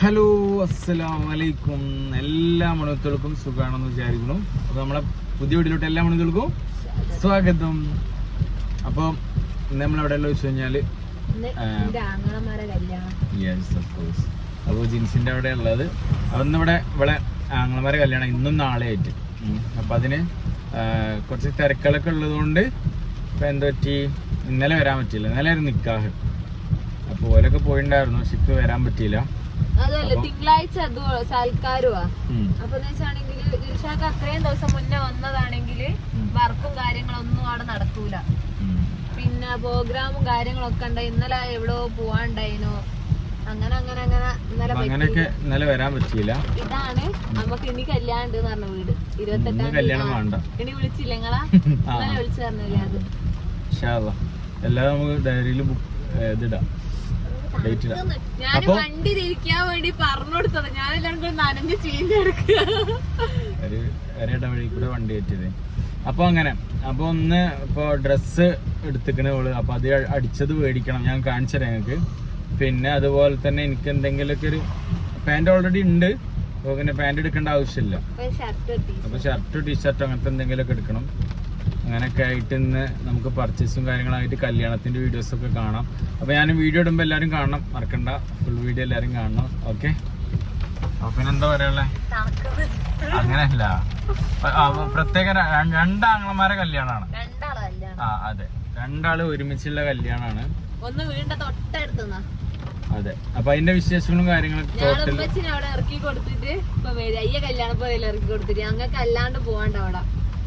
Hello അസ്സലാം വലൈക്കും എല്ലാ മണികൾക്കും സുഖമാണെന്ന് വിചാരിക്കുന്നു. അപ്പൊ നമ്മളെ പുതിയ വീട്ടിലോട്ട് എല്ലാ മണികൾക്കും സ്വാഗതം. അപ്പൊ ഇന്ന് നമ്മൾ എവിടെയുള്ള വെച്ച് കഴിഞ്ഞാൽ ജിൻസിന്റെ അപ്പോൾ ജിൻസിന്റെ അവിടെ ഉള്ളത്. അതൊന്നിവിടെ ഇവിടെ ഇവിടെ ആങ്ങളമാരെ കല്യാണം ഇന്നും നാളെ ആയിട്ട് അപ്പൊ അതിന് കുറച്ച് തിരക്കുകളൊക്കെ ഉള്ളതുകൊണ്ട് ഇപ്പം എന്താ പറ്റി? ഇന്നലെ വരാൻ പറ്റിയില്ല. ഇന്നലെ ആയിരുന്നു നിക്കാഹ്. അപ്പോൾ ഓലൊക്കെ പോയിണ്ടായിരുന്നു പക്ഷെ ഇപ്പൊ വരാൻ പറ്റിയില്ല. അതല്ല തിങ്കളാഴ്ച സൽക്കാരുവാ. അപ്പൊ വെച്ചാണെങ്കിൽ ഇർഷാക്ക് അത്രയും ദിവസം മുന്നേ വന്നതാണെങ്കിൽ. വർക്കും കാര്യങ്ങളൊന്നും അവിടെ നടക്കൂല. പിന്നെ പ്രോഗ്രാമും കാര്യങ്ങളൊക്കെ ഉണ്ടായി. ഇന്നലെ എവിടെയോ പോവാണ്ടായിനോ? അങ്ങനെ അങ്ങനെ അങ്ങനെ ഇന്നലെ അപ്പൊ അങ്ങനെയൊക്കെ ഇന്നലെ വരാൻ പറ്റിയില്ല. ഇതാണ്. നമുക്ക് ഇനി കല്യാണം ഉണ്ട് പറഞ്ഞ വീട്. ഇരുപത്തെട്ടാം കല്യാണം വേണ്ട. ഇനി വിളിച്ചില്ല നിങ്ങളാ? ഇന്നലെ വിളിച്ചു പറഞ്ഞില്ലേ അത്? ഇൻഷാ അല്ലാ. എല്ലാം നമുക്ക് ഡയറിയിൽ ഇതിടാം ഞാൻ അപ്പൊ- വണ്ടി തിരിക്കാൻ വേണ്ടി പറഞ്ഞു കൊടുത്തത്. ഞാൻ എല്ലാവരും കൂടി നനഞ്ഞ് ചീഞ്ഞെടുക്കുക ഒരു ഒരേട വഴി കൂടെ വണ്ടി കയറ്റിയത്. അപ്പോൾ അങ്ങനെ അപ്പോൾ ഒന്ന് ഇപ്പൊ ഡ്രസ്സ് എടുത്തിക്കണ ഓൾ അപ്പോൾ അത് അടിച്ചത് മേടിക്കണം. ഞാൻ കാണിച്ചു തരാം ഞങ്ങൾക്ക് പിന്നെ അതുപോലെ തന്നെ എനിക്ക് എന്തെങ്കിലുമൊക്കെ ഒരു പാന്റ് ഓൾറെഡി ഉണ്ട്. അപ്പോൾ പിന്നെ പാന്റ് എടുക്കേണ്ട ആവശ്യമില്ല. അപ്പൊ അപ്പോൾ ഷർട്ട് ടീഷർട്ട് അങ്ങനത്തെ എന്തെങ്കിലുമൊക്കെ എടുക്കണം. അങ്ങനെയൊക്കെ ആയിട്ട് ഇന്ന് നമുക്ക് പർച്ചേസും കാര്യങ്ങളായിട്ട് കല്യാണത്തിന്റെ വീഡിയോസൊക്കെ കാണാം. അപ്പോൾ ഞാൻ വീഡിയോ ഇടുമ്പോൾ എല്ലാവരും കാണണം. മറക്കണ്ട. ഫുൾ വീഡിയോ എല്ലാവരും കാണണം. ഓക്കെ അപ്പോൾ പിന്നെ എന്താ പറയാനുള്ളത് അങ്ങനെയല്ല. പ്രത്യേക രണ്ടാങ്ങളമാരെ കല്യാണമാണ് ആ അതെ. രണ്ടാൾ ഒരുമിച്ചുള്ള കല്യാണമാണ് ഒന്ന് വീണ്ട തൊട്ടടുത്തുന്നാ അതെ. അപ്പൊ അതിന്റെ വിശേഷങ്ങളും കാര്യങ്ങളും ഉമ്മച്ചിനെ അവിടെ ഇറക്കി കൊടുത്തിട്ട് ഇപ്പൊ അയ്യ കല്യാണം പോയാലും ഇറക്കി കൊടുത്തിട്ട്? ഞങ്ങൾക്ക് അല്ലാണ്ട് പോവാണ്ട് അവിടെ.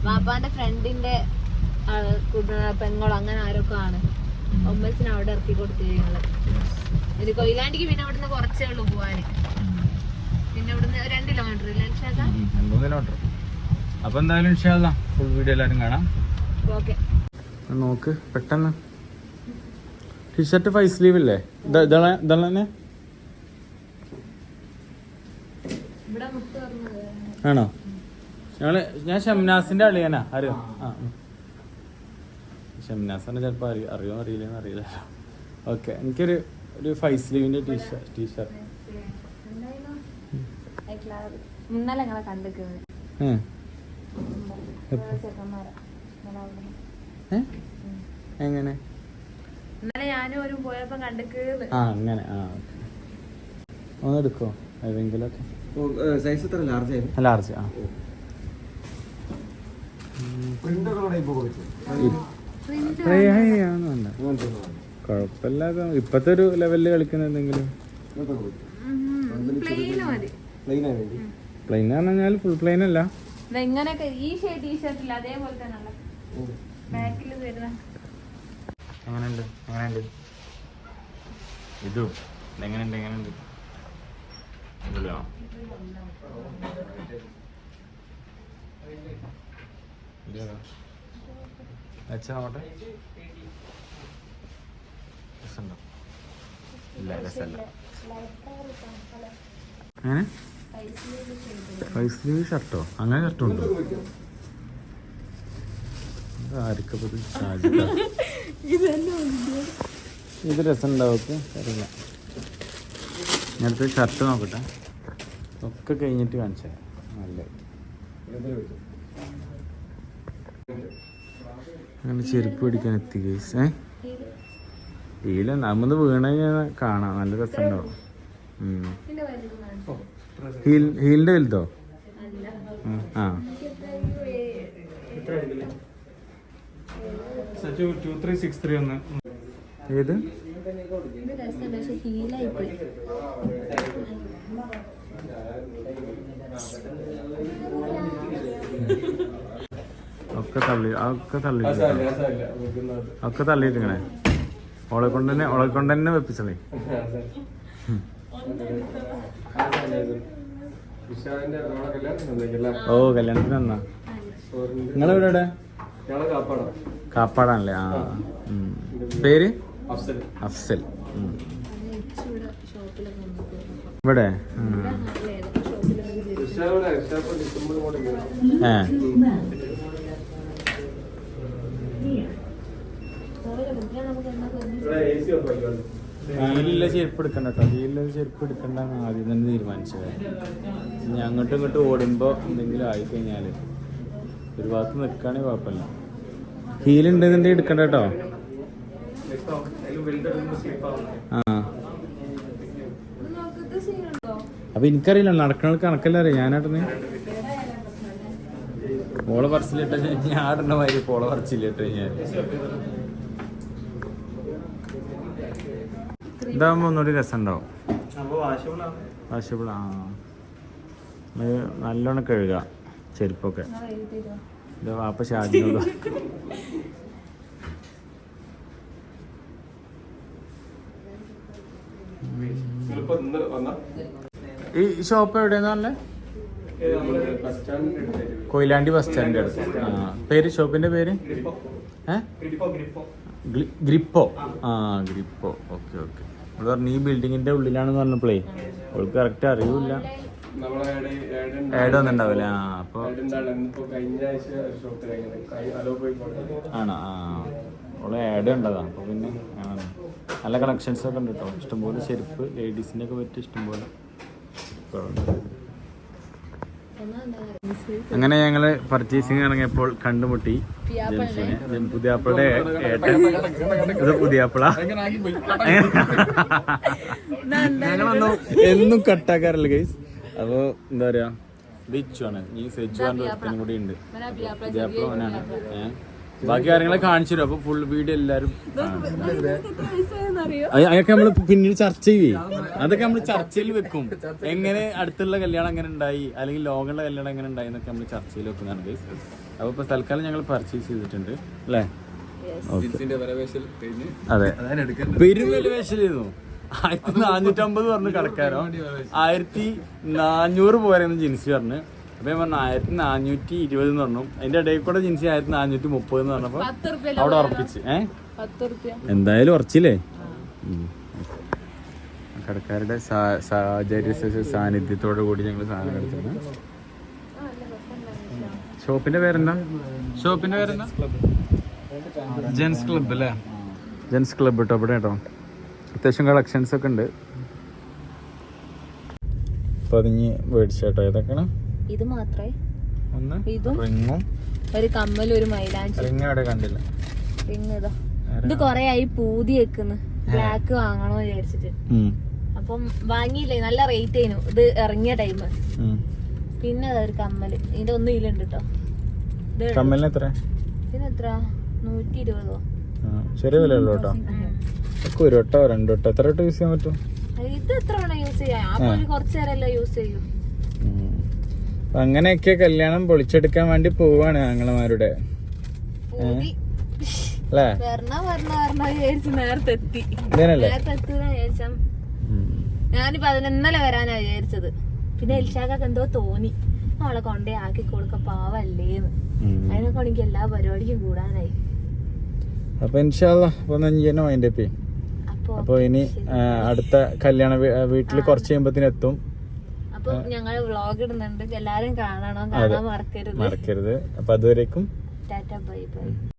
ബാപ്പാന്റെ ഫ്രണ്ടിന്റെ പെങ്ങളോ അങ്ങനെ ആരൊക്കെ ആണ്. ഉമ്മച്ചിനെ അവിടെ ഇറക്കി കൊടുത്തിട്ട് ഞങ്ങൾ. ഒരു കൊയിലാണ്ടിക്ക് പിന്നെ ഇവിടുന്ന് കുറച്ചേ ഉള്ളൂ പോവാന്. പിന്നെ ഇവിടുന്ന് രണ്ട് കിലോമീറ്റർ കിലോമീറ്റർ അപ്പൊ എന്തായാലും ഫുൾ വീഡിയോ എല്ലാവരും കാണാം. ഓക്കെ നോക്ക് പെട്ടെന്ന്. ടീഷർട്ട് ഫൈവ് സ്ലീവ് ഇല്ലേ? ഇതാണ് തന്നെ? ആണോ? ഞങ്ങൾ ഞാൻ ഷംനാസിന്റെ അളിയനാ അറിയോ ആ. ഷംനാസിനെ ചിലപ്പോ അറിയോ അറിയോ അറിയില്ലെന്ന് അറിയില്ല. ഓക്കെ എനിക്കൊരു ഒരു ഫൈവ് സ്ലീവിന്റെ ടീഷർട്ട് ടീഷർട്ട് എങ്ങനെ? ഞാനും ഒരു പോയപ്പോ ആ അങ്ങനെ ആ ഒന്ന് എടുക്കോ? ഏതെങ്കിലുമൊക്കെ സൈസ് എത്ര? ലാർജ് ആയിരുന്നു ലാർജ് ആ. കുഴപ്പമില്ലാതെ ഇപ്പത്തെ ഒരു ലെവലിൽ കളിക്കുന്ന എന്തെങ്കിലും? മതി. പ്ലെയിൻ ആയി വേണ്ടി പ്ലെയിൻ എന്ന് പറഞ്ഞാൽ ഫുൾ പ്ലെയിൻ അല്ല. ഈ ഷർട്ട് ടീഷർട്ടില്ല അതേപോലെ തന്നെ ബാക്കിൽ വരുന്ന എങ്ങനെയുണ്ട്? എങ്ങനെയുണ്ട്? ഇതും. എങ്ങനെയുണ്ട്? എങ്ങനെയുണ്ട് രസമുണ്ടോ? ഇല്ല രസമല്ല. സ്ലീവ് ഷർട്ടോ? അങ്ങനെ ഷർട്ടുണ്ടോ? ആർക്കപ്പത് ആർക്കപ്പോ ഇത് രസമുണ്ടാവും അറിയില്ല. ഷർട്ട് നോക്കട്ടെ. ഒക്കെ കഴിഞ്ഞിട്ട് കാണിച്ചേ നല്ല അങ്ങനെ ചെരുപ്പ് പിടിക്കാൻ എത്തി കേസ് ഏ? ഇല്ല നമ്മന്ന് വീണ കാണാം. നല്ല രസമുണ്ടാവും. ഹീൽ ഹീലിന്റെ വലുതോ? ഉം, ആ ടു ത്രീ സിക്സ് ത്രീ ഒന്ന് ഏത്? ഒക്കെ തള്ളി ഒക്കെ തള്ളി ഒക്കെ തള്ളിയിട്ടിങ്ങനെ ഓളെ കൊണ്ട് തന്നെ ഓളെ കൊണ്ട് തന്നെ വെപ്പിച്ചളേ. ഓ കല്യാണത്തിന് എന്നാ നിങ്ങളെവിടെ കാപ്പാടാണല്ലേ? ആ പേര്? അഫ്സൽ. ഇവിടെ? ഇല്ല. ഏ ചെരുപ്പ് എടുക്കണ്ട കേട്ടോ. ഹീലുള്ള ചെരുപ്പ് എടുക്കണ്ട ആദ്യം തന്നെ തീരുമാനിച്ചത്. ഇനി അങ്ങോട്ടും ഇങ്ങോട്ടും ഓടുമ്പോൾ എന്തെങ്കിലും ആയിക്കഴിഞ്ഞാൽ ഒരു ഭാഗത്ത് നിൽക്കുകയാണെങ്കിൽ കുഴപ്പമില്ല. ഹീലുണ്ടെന്നുണ്ടെങ്കിൽ എടുക്കണ്ട കേട്ടോ. ആ. അപ്പൊ എനിക്കറിയില്ല നടക്കണ കണക്കല്ല അറിയാം. ഞാനാട്ടെന്ന് ഓളെ പറച്ചിലിട്ട ഞാൻ ആടേണ്ട മാതിരി ഓളെ പറച്ചിലിട്ട് ഞാൻ. ഇതാകുമ്പോ ഒന്നുകൂടി രസം ഉണ്ടാവും വാഷബിൾ ആ. നല്ലോണം കഴുകുക ചെരുപ്പൊക്കെ. വാപ്പ ഷാജിനോട് ഈ ഷോപ്പ് എവിടെയാന്ന് പറഞ്ഞേ? കൊയിലാണ്ടി ബസ് സ്റ്റാൻഡിന്റെ അടുത്ത്. ആ പേര് ഷോപ്പിന്റെ പേര്? ഏ? ഗ്രിപ്പോ ആ ഗ്രിപ്പോ. Okay okay. പറഞ്ഞു ഈ ബിൽഡിങ്ങിന്റെ ഉള്ളിലാണെന്ന് പറഞ്ഞപ്പോഴേ അവൾക്ക് കറക്റ്റ് അറിയൂല നമ്മളെ ആഡ് വന്നിട്ടുണ്ടാവില്ല? ആ അപ്പൊ കഴിഞ്ഞ ആഴ്ച ഷോപ്പ് കഴിഞ്ഞത് അലോ പോയിക്കോട്ടെ ആണോ? ആ അവളെ ആഡ് ഉണ്ടതാ. അപ്പൊ പിന്നെ നല്ല കണക്ഷൻസ് ഒക്കെ ഉണ്ട് കേട്ടോ ഇഷ്ടംപോലെ ചെരുപ്പ് ലേഡീസിന്റെ ഒക്കെ പറ്റി ഇഷ്ടംപോലെ അങ്ങനെ ഞങ്ങൾ പർച്ചേസിങ് ഇറങ്ങിയപ്പോൾ കണ്ടുമുട്ടി. ജംഗ്ഷന് പുതിയാപ്പിളുടെ ഏട്ടൻ. ഇത് പുതിയാപ്പിള. ഞങ്ങളൊന്നും എന്നും കട്ടാക്കാറില്ല ഗൈസ് അപ്പൊ എന്താ പറയാ? ബിച്ചു ആണ് ഈ സെജു പറഞ്ഞ ഒരുത്തനും കൂടി ഉണ്ട്. പുതിയാപ്പിള അവനാണ് ഏഹ് ബാക്കി കാര്യങ്ങളെ കാണിച്ചു തരും. അപ്പൊ ഫുൾ വീഡിയോ എല്ലാരും. അതൊക്കെ നമ്മൾ പിന്നീട് ചർച്ച ചെയ്യേ. അതൊക്കെ നമ്മൾ ചർച്ചയിൽ വെക്കും. എങ്ങനെ അടുത്തുള്ള കല്യാണം എങ്ങനെ ഉണ്ടായി? അല്ലെങ്കിൽ ലോകമുള്ള കല്യാണം എങ്ങനെ ഉണ്ടായി എന്നൊക്കെ നമ്മൾ ചർച്ചയിൽ വെക്കുന്നതാണ് ഗൈസ് അപ്പൊ ഇപ്പൊ തൽക്കാലം ഞങ്ങൾ പർച്ചേസ് ചെയ്തിട്ടുണ്ട്. അല്ലേ? അതെ. പെരും വേഷൽ വേഷലായിരുന്നു ആയിരത്തി നാനൂറ്റമ്പത് പറഞ്ഞ് കടക്കാരോ ആയിരത്തി നാനൂറ് പോരായിരുന്നു ജിൻസി പറഞ്ഞു. അപ്പൊ ഞാൻ പറഞ്ഞു ആയിരത്തി നാനൂറ്റി ഇരുപത് എന്ന് പറഞ്ഞു. അതിന്റെ ഇടയിൽ കൂടെ ജിൻസി ആയിരത്തി നാനൂറ്റി മുപ്പത് എന്ന് പറഞ്ഞപ്പോ അവിടെ ഉറപ്പിച്ച്. ഏഹ് എന്തായാലും ഉറച്ചില്ലേ. കടക്കാരുടെ സാ- സാഹചര്യ സാന്നിധ്യത്തോടു കൂടി ഞങ്ങൾ സാധനം എടുത്തിരുന്നു. ഷോപ്പിന്റെ പേരെന്താ? ഷോപ്പിന്റെ പേരെന്താ? ജെൻസ് ക്ലബ് അല്ലേ? ജെൻസ് ക്ലബ് കേട്ടോ അവിടെ കേട്ടോ അത്യാവശ്യം കളക്ഷൻസ് ഒക്കെ ഉണ്ട്. പതിഞ്ഞ് മേടിച്ചേട്ടോ. ഏതൊക്കെയാണ്? ഇത് മാത്രമേ ഒന്ന് ഇതും റിങ്ങും. ഒരു കമ്മൽ ഒരു മൈലാഞ്ചി. റിങ് അവിടെ കണ്ടില്ല. റിങ് ഇതാ. ഇത് കൊറേ ആയി പൂതി വെക്കുന്നു. ബ്ലാക്ക് വാങ്ങണോ വിചാരിച്ചിട്ട്. അപ്പം വാങ്ങിയില്ലേ? നല്ല റേറ്റ് ആയിരുന്നു ഇത് ഇറങ്ങിയ ടൈം പിന്നെ ഒരു കമ്മൽ ഇതിന്റെ ഒന്നും ഇതിലുണ്ട് കേട്ടോ കമ്മലിന് എത്ര? ഇതിന് എത്ര? നൂറ്റി ഇരുപതോ. ചെറിയ വില ഉള്ളൂ കേട്ടോ ഒക്കെ ഒരു വട്ടോ രണ്ട് വട്ടോ. എത്ര വട്ടം യൂസ് ചെയ്യാൻ പറ്റും? ഇത് എത്ര വേണം യൂസ് ചെയ്യാം? അപ്പൊ ഒരു കുറച്ചു നേരമല്ലേ യൂസ് ചെയ്യും. അങ്ങനെയൊക്കെ കല്യാണം പൊളിച്ചെടുക്കാൻ വേണ്ടി പോവാണ് ഞങ്ങളമാരുടെ അല്ലേ? നേരത്തെ എത്തി. നേരത്തെ ഞാനിപ്പോ അതിന് ഇന്നലെ വരാനാ വിചാരിച്ചത്. പിന്നെ എൽഷാക്കൊക്കെ എന്തോ തോന്നി. അവളെ കൊണ്ടേ ആക്കി കൊടുക്ക പാവല്ലേന്ന് അതിനൊക്കെ എനിക്ക് എല്ലാ പരിപാടിക്കും കൂടാനായി. അപ്പൊ ഇൻഷാല്ല അപ്പൊ തന്നെ മൈൻഡ് അപ്പ് അപ്പൊ ഇനി അടുത്ത കല്യാണ വീട്ടിൽ കുറച്ച് കഴിയുമ്പത്തിന് എത്തും. അപ്പൊ ഞങ്ങൾ വ്ളോഗ് ഇടുന്നുണ്ട്. എല്ലാരും കാണണം. കാണാൻ മറക്കരുത്. മറക്കരുത്. അപ്പൊ അതുവരേക്കും ടാറ്റ ബൈ ബൈ.